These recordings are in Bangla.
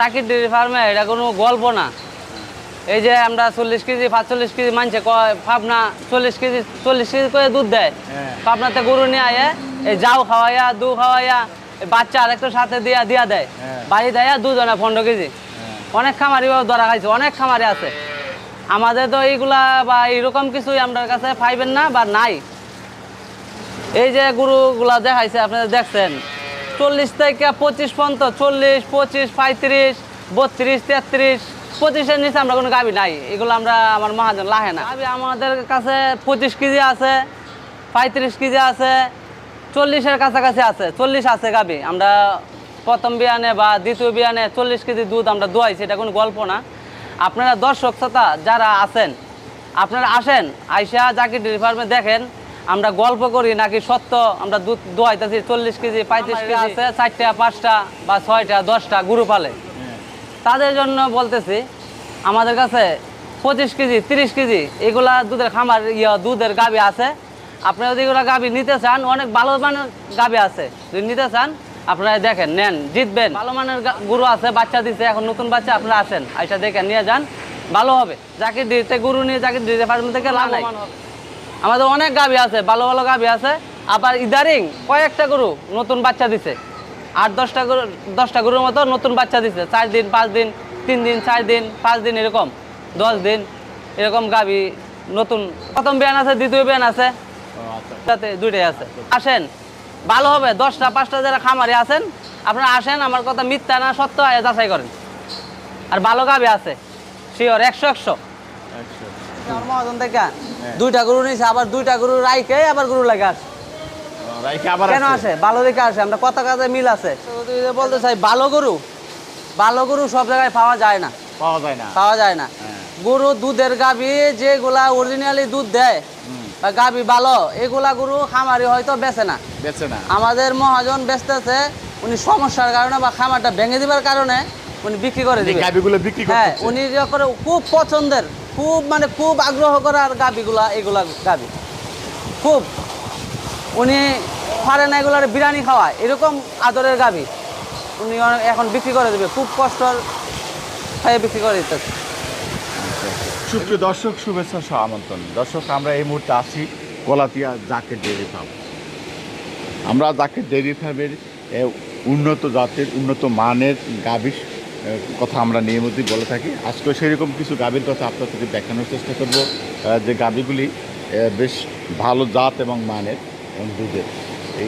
চাকির ডেয়ারি ফার্মে এটা কোনো গল্প না। এই যে আমরা চল্লিশ কেজি পাঁচচল্লিশ কেজি মানছে পাবনা চল্লিশ কেজি চল্লিশ কেজি করে দুধ দেয়। হ্যাঁ। পাবনাতে গরু নিয়ে আয়ে এই যাও খাওয়াইয়া দু খাওয়াইয়া বাচ্চা আরেকটু সাথে দিয়া দিয়া দেয়। হ্যাঁ। বাড়ি দেয় দুধ না পনেরো কেজি। অনেক খামারি ধরা খাইছে অনেক খামারি আছে। আমাদের তো এইগুলা বা এইরকম কিছুই আমার কাছে পাইবেন না বা নাই। এই যে গরুগুলা দেখাইছে আপনারা দেখছেন। চল্লিশ থেকে পঁচিশ পর্যন্ত, চল্লিশ, পঁচিশ, পঁয়ত্রিশ, বত্রিশ, তেত্রিশ, পঁচিশের নিচে আমরা কোনো গাবি নাই, এগুলো আমরা আমার মহাজন লাহে না। গাবি আমাদের কাছে পঁচিশ কেজি আছে, পঁয়ত্রিশ কেজি আছে, চল্লিশের কাছাকাছি আছে, চল্লিশ আছে গাবি। আমরা প্রথম বিয়ানে বা দ্বিতীয় বিয়ানে চল্লিশ কেজি দুধ আমরা দোয়াইছি, এটা কোনো গল্প না। আপনারা দর্শক, শ্রোতা যারা আছেন, আপনারা আসেন, আইসা জাকির ডেয়ারি ফার্মে দেখেন আমরা গল্প করি নাকি সত্য? আমরা দুধ দোয়াইতেছি চল্লিশ কেজি পঁয়ত্রিশ কেজি আছে। চারটা পাঁচটা বা ছয়টা দশটা গরু পালে। তাদের জন্য বলতেছি আমাদের কাছে পঁচিশ কেজি তিরিশ কেজি এগুলা দুধের খামার ইয়া দুধের গাবি আছে। আপনারা যদি এগুলো গাবি নিতে চান অনেক ভালো মানের গাবি আছে। যদি নিতে চান আপনারা দেখেন নেন জিতবেন। ভালো মানের গরু আছে বাচ্চা দিচ্ছে এখন নতুন বাচ্চা আপনারা আসেন আইসা দেখেন নিয়ে যান ভালো হবে। যাকে দিতে গরু নিয়ে যাকে দিতে ফার্ম থেকে লাভ নাই। আমাদের অনেক গাবি আছে ভালো ভালো গাবি আছে। আবার ইদারিং কয়েকটা গরু নতুন বাচ্চা দিছে। আট দশটা গরু দশটা গরুর মতো নতুন বাচ্চা দিছে। চার দিন পাঁচ দিন তিন দিন চার দিন পাঁচ দিন এরকম দশ দিন এরকম গাবি নতুন। প্রথম বিয়ান আছে দ্বিতীয় বিয়ান আছে। তাতে দুইটাই আছে। আসেন ভালো হবে দশটা পাঁচটা যারা খামারে আছেন আপনারা আসেন আমার কথা মিথ্যা না সত্য যাচাই করেন। আর ভালো গাবি আছে শিওর একশো একশো। থেকে দুইটা গরু নিয়েছে আবার দুইটা গরু রাইকে আবার গরু লাগে আসে। কেন আসে? ভালো দেখে আসে আমরা কথা কাজে মিল আছে। বলতে চাই ভালো গরু ভালো গরু সব জায়গায় পাওয়া যায় না। পাওয়া যায় না। পাওয়া যায় না। হ্যাঁ। গরু দুধের গাভী যেগুলা অরিজিনালি দুধ দেয় বা গাভী ভালো এগুলা গরু খামারি হয়তো বেচে না। বেচে না। আমাদের মহাজন বেচতেছে উনি সমস্যার কারণে বা খামারটা ভেঙে দিবার কারণে উনি বিক্রি করে দিবে। গাবিগুলো বিক্রি হ্যাঁ উনি যখন খুব পছন্দের খুব মানে খুব আগ্রহ করার গাবিগুলা এগুলা গাবি খুব। উনি পারে না এগুলার বিরিয়ানি খাওয়া এরকম আদরের গাবি উনি এখন বিক্রি করে দেবে খুব কষ্টর খাইয়ে বিক্রি করে দিতেছে। সুপ্রিয় দর্শক শুভেচ্ছা সহ আমন্ত্রণ। দর্শক আমরা এই মুহূর্তে আছি কলাতিয়া জাকের ডেয়ারি ফার্ম। আমরা জাকের ডেয়ারি ফার্মের উন্নত জাতের উন্নত মানের এ, কথা আমরা নিয়মিতই বলে থাকি। আজকে সেরকম কিছু গাভীর কথা আপনাদেরকে দেখানোর চেষ্টা করব। যে গাভীগুলি বেশ ভালো জাত এবং মানের এবং দুধের।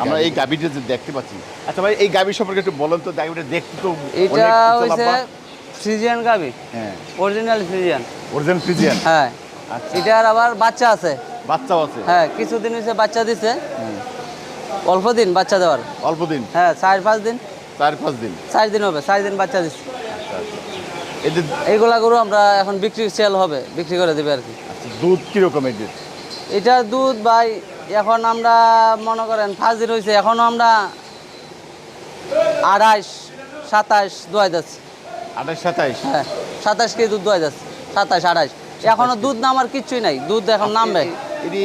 আমরা এই গাভীটা যে দেখতে পাচ্ছি আচ্ছা ভাই এই গাভীর সম্পর্কে একটু বলেন তো গাভীটা দেখতে তো এটা হয়েছে ফ্রিজিয়ান গাবি হ্যাঁ। অরিজিনাল ফ্রিজিয়ান অরিজিনাল ফ্রিজিয়ান হ্যাঁ। আচ্ছা। এটার আবার বাচ্চা আছে। বাচ্চাও আছে? হ্যাঁ কিছুদিন হয়েছে বাচ্চা দিছে। অল্প দিন বাচ্চা দেওয়ার। অল্প দিন? হ্যাঁ চার পাঁচ দিন। চার পাঁচ দিন? চার দিন হবে চার দিন বাচ্চা দিচ্ছে এদের এইগুলা গরু আমরা এখন বিক্রি সেল হবে বিক্রি করে দেবে আর কি। আচ্ছা, দুধ কীরকম এদের এটার দুধ ভাই এখন আমরা মনে করেন দিন হয়েছে এখনও আমরা আড়াইশ সাতাইশ দোয়াই যাচ্ছে। আঠাশ সাতাইশ? হ্যাঁ সাতাইশ কেজি দুধ দোয়াই যাচ্ছে সাতাইশ আড়াইশ। এখনও দুধ নামার কিচ্ছুই নাই দুধ এখন নামবে। এটি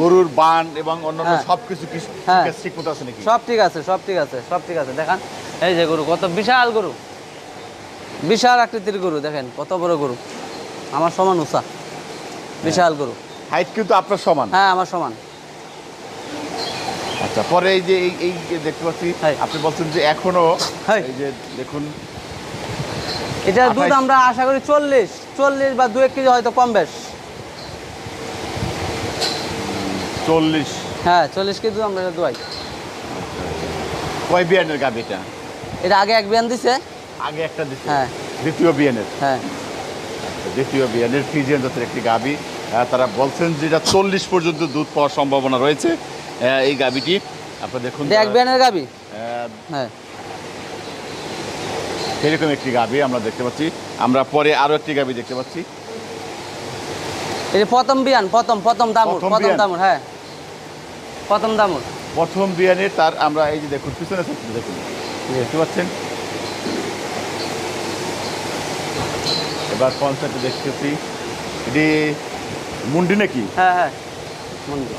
গরুর বান এবং অন্যান্য হ্যাঁ। সব কিছু কি হ্যাঁ। ঠিক আছে নাকি? সব ঠিক আছে সব ঠিক আছে সব ঠিক আছে। দেখান এই যে গরু কত বিশাল গরু। বিশাল আকৃতির গরু দেখেন কত বড় গরু। আমার সমান উষা বিশাল গরু। হাইট কিন্তু আপনার সমান। হ্যাঁ আমার সমান। আচ্ছা পরে এই যে এই এই যে দেখতে পাচ্ছি। আপনি বলছেন যে এখনও। এই যে দেখুন এটা দুধ আমরা আশা করি চল্লিশ চল্লিশ বা দু এক কেজি হয়তো কম বেশ। চল্লিশ। হ্যাঁ চল্লিশ কেজি দুধ আমরা দোয়াই। কয় বিয়ানের গাবিটা এটা আগে এক বিয়ান দিছে। আগে একটা দিচ্ছে হ্যাঁ। দ্বিতীয় বিয়ানের হ্যাঁ। দ্বিতীয় বিয়ানের ফ্রিজিয়ান জাতের একটি গাবি। তারা বলছেন যে এটা চল্লিশ পর্যন্ত দুধ পাওয়ার সম্ভাবনা রয়েছে। এই গাবিটি আপনারা দেখুন এক বিয়ানের গাবি? হ্যাঁ। সেরকম একটি গাবি আমরা দেখতে পাচ্ছি। আমরা পরে আরও একটি গাবি দেখতে পাচ্ছি। এটা প্রথম বিয়ান প্রথম প্রথম দামুর প্রথম দামুর হ্যাঁ। প্রথম দামুর প্রথম বিয়ানের তার আমরা এই যে দেখুন পিছনে দেখুন। দেখতে পাচ্ছেন? এবার পঞ্চায়েতে দেখতেছি। এটি মুন্ডি নাকি? হ্যাঁ হ্যাঁ মন্দির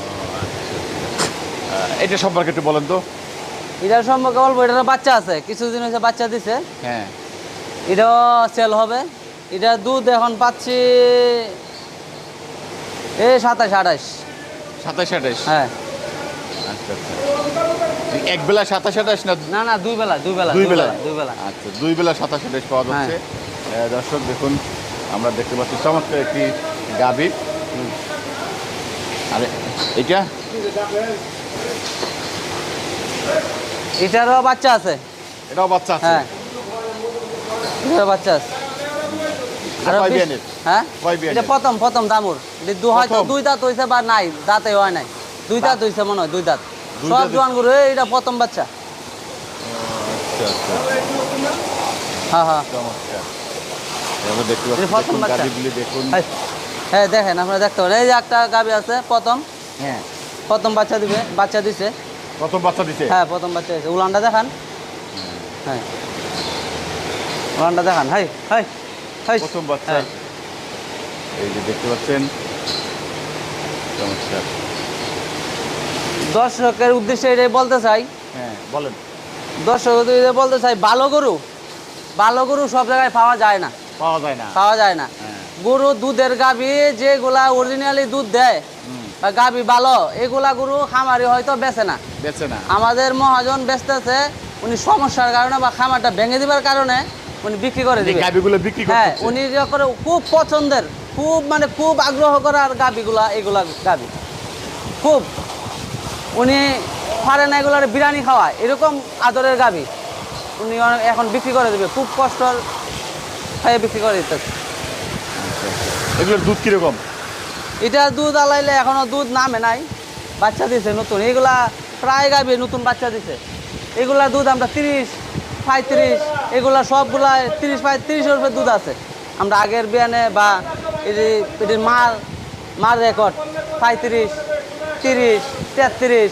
এটা সম্পর্কে একটু বলেন তো। এটার সম্পর্কে বলব এটার বাচ্চা আছে কিছুদিন হয়েছে বাচ্চা দিছে। হ্যাঁ। এটাও সেল হবে। এটা দুধ এখন পাচ্ছি এই সাতাশ আঠাশ। সাতাশ আঠাশ? হ্যাঁ। আচ্ছা আচ্ছা। এক বেলা সাতাশ আঠাশ না না না দুই বেলা দুই বেলা দুই বেলা? দুই বেলা। আচ্ছা দুই বেলা সাতাশ আঠাশ পাওয়া যাচ্ছে। হ্যাঁ। দর্শক দেখুন আমরা দেখতে পাচ্ছি চমৎকার একটি গাভী। আরে এটা এটারও বাচ্চা আছে। এটাও বাচ্চা আছে? হ্যাঁ। এটারও বাচ্চা আছে। হ্যাঁ? এটা প্রথম প্রথম দামুর। এটা দু হয়তো দুই দাঁত হয়েছে বা নাই দাঁতে হয় নাই। দুই দাঁত হয়েছে মনে হয় দুই দাঁত। সব জোয়ান গরু এটা প্রথম বাচ্চা। আচ্ছা আচ্ছা। হ্যাঁ হ্যাঁ। দেখতে পাচ্ছি দেখুন হ্যাঁ দেখেন। আপনারা দেখতে পারেন এই যে একটা গাবি আছে প্রথম। হ্যাঁ। প্রথম বাচ্চা দিবে বাচ্চা দিছে। প্রথম বাচ্চা দিছে? হ্যাঁ প্রথম বাচ্চা দিছে। উলানটা দেখান। হ্যাঁ। উলানটা দেখান। Hi hi hi. প্রথম বাচ্চা। হ্যাঁ। এই যে দেখতে পাচ্ছেন। চমৎকার। দর্শকের উদ্দেশ্যে এটাই বলতে চাই। হ্যাঁ বলেন। দর্শক উদ্দেশ্যে বলতে চাই ভালো গরু ভালো গরু সব জায়গায় পাওয়া যায় না। পাওয়া যায় না। পাওয়া যায় না। হ্যাঁ। গরু দুধের গাভী যেগুলা অরিজিনালি দুধ দেয় বা গাভী ভালো এগুলা গরু খামারি হয়তো বেচে না। বেছে না। আমাদের মহাজন বেচতেছে উনি সমস্যার কারণে বা খামারটা ভেঙে দিবার কারণে উনি বিক্রি করে দিবে। গাভীগুলো বিক্রি হ্যাঁ উনি যে করে খুব পছন্দের খুব মানে খুব আগ্রহ করার গাবিগুলা এগুলা গাবি খুব। উনি পারে না এগুলার বিরিয়ানি খাওয়ায় এরকম আদরের গাবি উনি এখন বিক্রি করে দেবে। খুব কষ্টর খাইয়ে বিক্রি করে দিতেছে। এগুলোর দুধ কীরকম? এটা দুধ আলাইলে এখনও দুধ নামে নাই বাচ্চা দিছে নতুন। এগুলা প্রায় গাবি নতুন বাচ্চা দিছে। এগুলা দুধ আমরা তিরিশ পঁয়ত্রিশ এগুলা সবগুলা তিরিশ পঁয়ত্রিশের উপরে দুধ আছে। আমরা আগের বিয়ানে বা এটি এটির মার মার রেকর্ড পঁয়ত্রিশ তিরিশ তেত্রিশ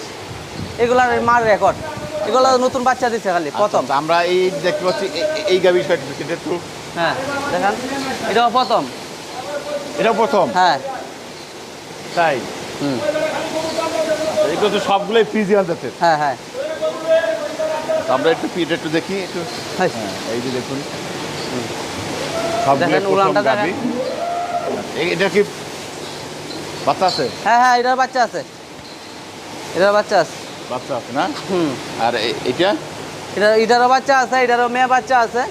এগুলার মার রেকর্ড এগুলো নতুন বাচ্চা দিছে খালি প্রথম। আচ্ছা, আমরা এই দেখতে পাচ্ছি এই গাভীর সাইড একটু হ্যাঁ দেখান। এটাও প্রথম? এটা প্রথম? হ্যাঁ। তাই? হুম। এগুলো তো সবগুলোই ফ্রিজিয়ান জাতের। হ্যাঁ হ্যাঁ। আমরা একটু পিটা একটু দেখি একটু। হ্যাঁ এই যে দেখুন। দেখেন, উলানটা দেখেন। এটা কি বাচ্চা আছে? হ্যাঁ হ্যাঁ এটার বাচ্চা আছে। এটার বাচ্চা আছে। বাচ্চা আছে না? হুম। আর এটা? এটা এটারও বাচ্চা আছে এটারও মেয়ে বাচ্চা আছে।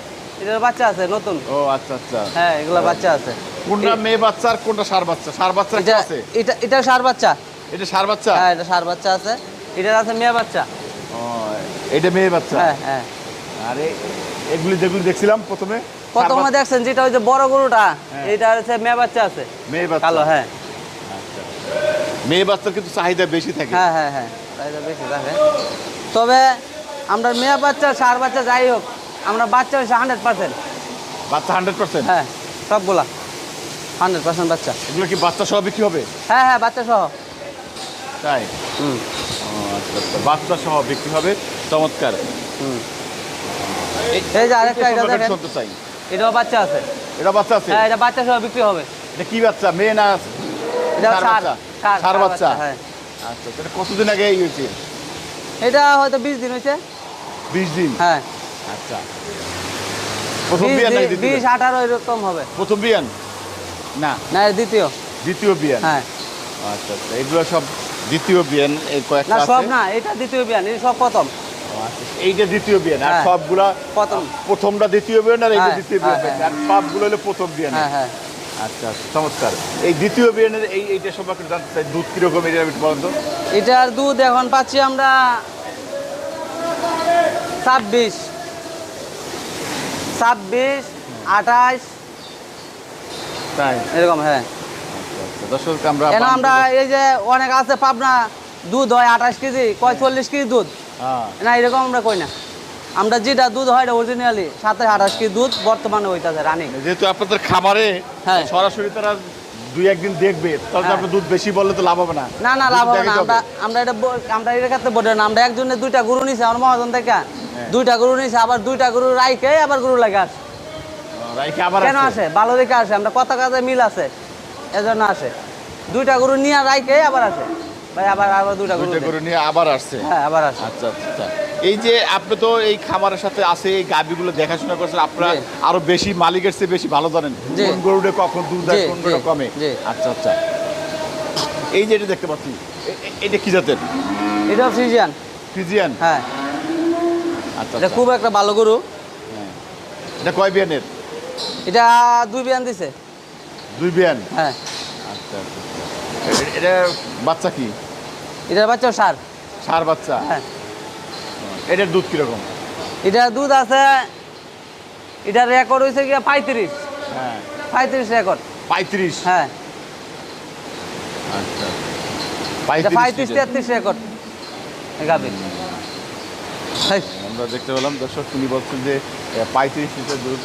এটার বাচ্চা আছে নতুন। ও আচ্ছা আচ্ছা। হ্যাঁ এগুলো বাচ্চা আছে। কোনটা মেয়ে বাচ্চা আর কোনটা সার বাচ্চা? সার বাচ্চা এটা আছে। এটা এটা সার বাচ্চা। এটা সার বাচ্চা? হ্যাঁ এটা সার বাচ্চা আছে। এটার আছে মেয়ে বাচ্চা। ও এটা মেয়ে বাচ্চা? হ্যাঁ হ্যাঁ। আরে এগুলি যেগুলি দেখছিলাম প্রথমে প্রথমে দেখছেন যেটা ওই যে বড় গরুটা হ্যাঁ। এটা হচ্ছে মেয়ে বাচ্চা আছে। মেয়ে বাচ্চা। কালো হ্যাঁ। আচ্ছা। মেয়ে বাচ্চার কিন্তু চাহিদা বেশি থাকে। হ্যাঁ হ্যাঁ হ্যাঁ। চাহিদা বেশি থাকে। তবে আমরা মেয়ে বাচ্চা সার বাচ্চা যাই হোক আমরা বাচ্চা হয়েছে হান্ড্রেড পার্সেন্ট বাচ্চা হান্ড্রেড পার্সেন্ট হ্যাঁ সবগুলা। হান্ড্রেড পার্সেন্ট বাচ্চা। এগুলো কি বাচ্চা সহ বিক্রি হবে? হ্যাঁ হ্যাঁ বাচ্চা সহ। তাই? হুম। আচ্ছা আচ্ছা বাচ্চা সহ বিক্রি হবে। চমৎকার। হুম। এই যে আরেকটা এটা দেখেন। চাই। এটাও বাচ্চা আছে। এটা বাচ্চা আছে? হ্যাঁ এটা বাচ্চা সহ বিক্রি হবে। এটা কি বাচ্চা মেয়ে না এটা বাচ্চা? সার বাচ্চা? হ্যাঁ। আচ্ছা এটা কতদিন আগে হয়েছে? এটা হয়তো বিশ দিন হয়েছে। বিশ দিন? হ্যাঁ। আচ্ছা। প্রথম বিয়ান নাকি দ্বিতীয় বিশ আঠারো এরকম হবে। প্রথম বিয়ান? না। না দ্বিতীয়। দ্বিতীয় বিয়ান? হ্যাঁ। আচ্ছা আচ্ছা এগুলো সব দ্বিতীয় বিয়ান এই কয়েকটা না সব না এটা দ্বিতীয় বিয়ান এটা সব প্রথম। ও, আচ্ছা, এইটা দ্বিতীয় বিয়ান আর হ্যাঁ। সবগুলা প্রথম। প্রথমটা দ্বিতীয় বিয়ান আর এইটা হ্যাঁ, দ্বিতীয় বিয়ান হ্যাঁ। আর সবগুলো হলো প্রথম বিয়ান হ্যাঁ হ্যাঁ। আচ্ছা আচ্ছা, চমৎকার। এই দ্বিতীয় বিয়ানের এই এইটা সম্পর্কে জানতে চাই দুধ কীরকম এটা একটু বলেন তো। এটার দুধ এখন পাচ্ছি আমরা ছাব্বিশ। ছাব্বিশ আঠাশ তাই? এরকম হ্যাঁ। আচ্ছা আচ্ছা। দর্শক আমরা আমরা এই যে অনেক আছে পাবনা দুধ হয় আঠাশ কেজি কয় চল্লিশ কেজি দুধ? হ্যাঁ। না এরকম আমরা কই না। আমরা যেটা দুধ হয় অরিজিনালি সাথে আঠাশ কেজি দুধ বর্তমানে হইতাছে রানি। যেহেতু আপনাদের খামারে হ্যাঁ। সরাসরি তারা দুই একদিন দেখবে তাহলে তো হ্যাঁ। আপনার দুধ বেশি বললে তো লাভ হবে না। না না লাভ হবে না। আমরা আমরা এটা আমরা এটা ক্ষেত্রে বলি না। আমরা একজনের দুইটা গরু নিছে আমার মহাজন থেকে দুইটা গরু নিছে আবার দুইটা গরু রাইকে আবার গরু লাগে আসে। ও, রাইখে আবার কেন আসে? ভালো দেখে আসে। আমরা কথা কাজে মিল আছে। এজন্য আসে। দুইটা গরু নিয়ে রাইকে আবার আসে। ভাই আবার আবার দুইটা গরু দুইটা গরু নিয়ে আবার আসছে হ্যাঁ আবার আসে। আচ্ছা আচ্ছা। এই যে আপনি তো এই খামারের সাথে আছে এই গাভিগুলো দেখাশোনা করছেন আপনারা। আরও বেশি মালিকের চেয়ে বেশি ভালো জানেন। কোন গরুটা কখন দুধ দেয় কোন গরুটা কমে। আচ্ছা আচ্ছা। এই যে এটা দেখতে পাচ্ছি এটা কি জাতের? এটা ফ্রিজিয়ান ফিজিয়ান। হ্যাঁ। আচ্ছা এটা আচ্ছা। খুব একটা ভালো গরু। এটা কয় বিয়ানের? এটা দুই বিয়ান দিছে। দুই বিয়ান? হ্যাঁ। আচ্ছা আচ্ছা আচ্ছা। এটা বাচ্চা কি? এটার বাচ্চা সার। সার বাচ্চা? হ্যাঁ। এটার দুধ কীরকম? এটা দুধ আছে এটার রেকর্ড হয়েছে গিয়া পঁয়ত্রিশ। হ্যাঁ। পঁয়ত্রিশ রেকর্ড পঁয়ত্রিশ? হ্যাঁ। আচ্ছা। পঁয়ত্রিশ। তেত্রিশ রেকর্ড গাবি আমরা দেখতে পেলাম দর্শক তিনি বলছেন যে পঁয়ত্রিশ লিটার দুধ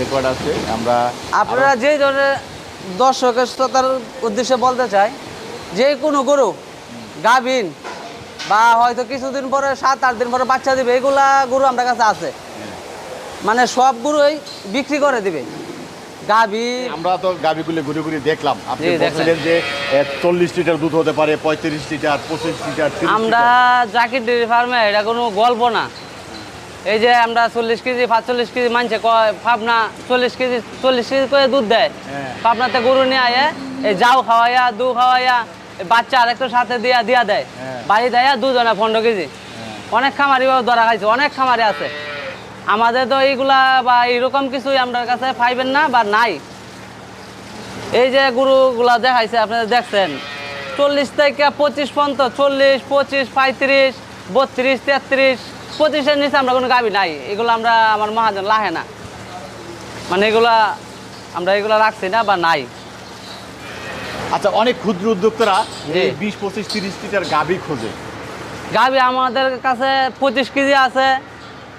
রেকর্ড আছে। আমরা আপনারা যেই ধরনের দর্শকের শ্রোতার উদ্দেশ্যে বলতে চাই যে কোনো গরু গাভিন বা হয়তো কিছুদিন পরে সাত আট দিন পরে বাচ্চা দিবে এগুলা গরু আমার কাছে আছে। মানে সব গরুই বিক্রি করে দিবে। গাভি আমরা তো গাবিগুলো ঘুরে ঘুরে দেখলাম। আপনি বলছিলেন যে চল্লিশ লিটার দুধ হতে পারে পঁয়ত্রিশ লিটার পঁচিশ লিটার আমরা লিটার। জাকির ডেয়ারি ফার্মে এটা কোনো গল্প না। এই যে আমরা চল্লিশ কেজি পাঁচচল্লিশ কেজি মানছে পাবনা চল্লিশ কেজি চল্লিশ কেজি করে দুধ দেয়। হ্যাঁ। পাবনাতে গরু নিয়ে আয়ে এই যাও খাওয়াইয়া দু খাওয়াইয়া বাচ্চা আরেকটু সাথে দিয়া দিয়া দেয়। হ্যাঁ। বাড়ি দেয় দুজনে পনেরো কেজি। অনেক খামারি ধরা খাইছে অনেক খামারি আছে। আমাদের তো এইগুলা বা এইরকম কিছুই আপনার কাছে পাইবেন না বা নাই। এই যে গরুগুলা দেখাইছে আপনারা দেখছেন। চল্লিশ থেকে পঁচিশ পর্যন্ত চল্লিশ পঁচিশ পঁয়ত্রিশ বত্রিশ তেত্রিশ পঁচিশের নিচে আমরা কোনো গাবি নাই। এগুলো আমরা আমার মহাজন লাহে না। মানে এগুলা আমরা এগুলা রাখছি না বা নাই। আচ্ছা অনেক ক্ষুদ্র উদ্যোক্তারা। বিশ পঁচিশ তিরিশ লিটার গাবি খোঁজে। গাবি আমাদের কাছে পঁচিশ কেজি আছে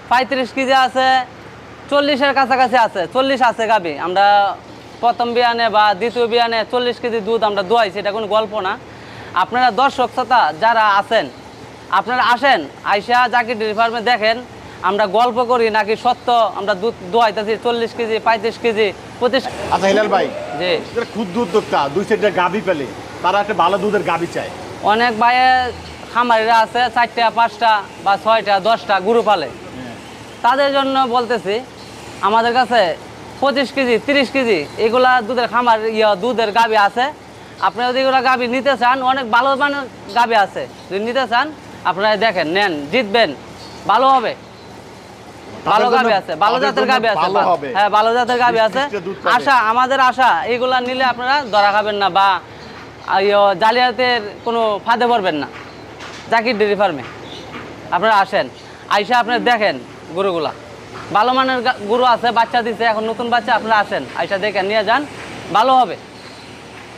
পঁয়ত্রিশ কেজি আছে চল্লিশের কাছাকাছি আছে চল্লিশ আছে গাবি আমরা প্রথম বিয়ানে বা দ্বিতীয় বিয়ানে চল্লিশ কেজি দুধ আমরা দোয়াইছি এটা কোনো গল্প না। আপনারা দর্শক শ্রোতা যারা আছেন আপনারা আসেন আইসা জাকির ফার্মে দেখেন আমরা গল্প করি নাকি সত্য? আমরা দুধ দোয়াইতেছি চল্লিশ কেজি পঁয়ত্রিশ কেজি পঁচিশ আচ্ছা হিলাল ভাই জি। ক্ষুদ্র উদ্যোক্তা দুই সাইডে গাবি পেলে তারা একটা ভালো দুধের গাবি চায়। অনেক ভাইয়ে খামারিরা আছে চারটা পাঁচটা বা ছয়টা দশটা গরু পালে। তাদের জন্য বলতেছি আমাদের কাছে পঁচিশ কেজি তিরিশ কেজি এগুলা দুধের খামার ইয়া দুধের গাবি আছে। আপনি যদি এগুলো গাবি নিতে চান অনেক ভালো মানের গাবি আছে। যদি নিতে চান আপনারা দেখেন নেন জিতবেন ভালো হবে। ভালো গাবি আছে ভালো জাতের গাবি আছে হ্যাঁ ভালো জাতের গাবি আছে। আশা আমাদের আশা এইগুলা নিলে আপনারা ধরা খাবেন না বা জালিয়াতের কোনো ফাঁদে পড়বেন না। জাকির ডেরি ফার্মে। আপনারা আসেন। আইসা আপনারা দেখেন গরুগুলা। ভালো মানের গরু আছে বাচ্চা দিছে এখন নতুন বাচ্চা আপনারা আসেন। আইসা দেখেন নিয়ে যান ভালো হবে।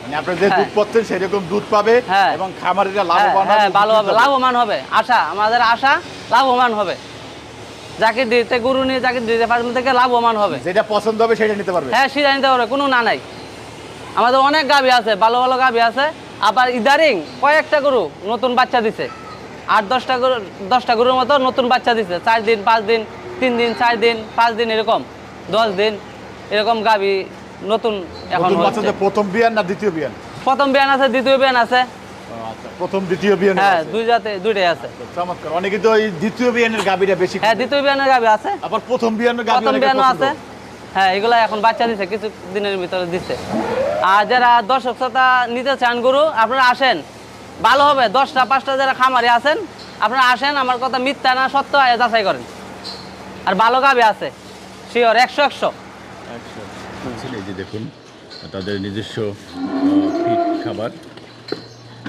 মানে যে হ্যাঁ। দুধ পাচ্ছেন সেরকম দুধ পাবে হ্যাঁ। এবং খামারিরা হ্যাঁ লাভবান হবে। লাভবান হবে। আশা আমাদের আশা লাভবান হবে। জাকির দিতে গরু নিয়ে জাকির দিতে ফার্ম থেকে লাভবান হবে। যেটা পছন্দ হবে সেটা নিতে পারবে। হ্যাঁ সিজা নিতে পারবে কোনো না নাই। আমাদের অনেক গাভি আছে ভালো ভালো গাভি আছে। আবার ইদারিং কয়েকটা গরু নতুন বাচ্চা দিছে। আট দশটা গরু দশটা গরুর মতো নতুন বাচ্চা দিছে। চার দিন পাঁচ দিন তিন দিন চার দিন পাঁচ দিন এরকম দশ দিন এরকম গাভি নতুন এখন প্রথম বিয়ান না দ্বিতীয় বিয়ান? প্রথম বিয়ান আছে দ্বিতীয় বিয়ান আছে। প্রথম দ্বিতীয় বিয়ান হ্যাঁ দুই জাতে দুইটাই আছে। চমৎকার। অনেকে তো এই দ্বিতীয় বিয়ানের গাবিটা বেশি হ্যাঁ দ্বিতীয় বিয়ানের গাভি আছে। আবার প্রথম বিয়ানের গাবি প্রথম বিয়ানও আছে। হ্যাঁ এগুলা এখন বাচ্চা দিছে কিছু দিনের ভিতরে দিচ্ছে আর যারা দর্শক শ্রোতা নিতে চান গরু আপনারা আসেন। ভালো হবে দশটা পাঁচটা যারা খামারে আছেন আপনারা আসেন। আমার কথা মিথ্যা না সত্য যাচাই করেন। আর ভালো গাবে আছে শিওর একশো একশো। আচ্ছা দেখুন তাদের নিজস্ব খাবার।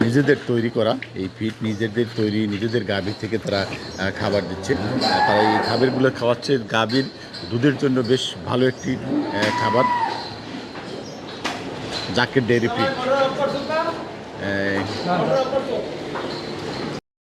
নিজেদের তৈরি করা, এই ফিট নিজেদের তৈরি, নিজেদের গাভী থেকে তারা খাবার দিচ্ছে। তারা এই খাবারগুলো খাওয়াচ্ছে। গাভীর দুধের জন্য বেশ ভালো একটি খাবার। যাকে ডেয়ারি ফিট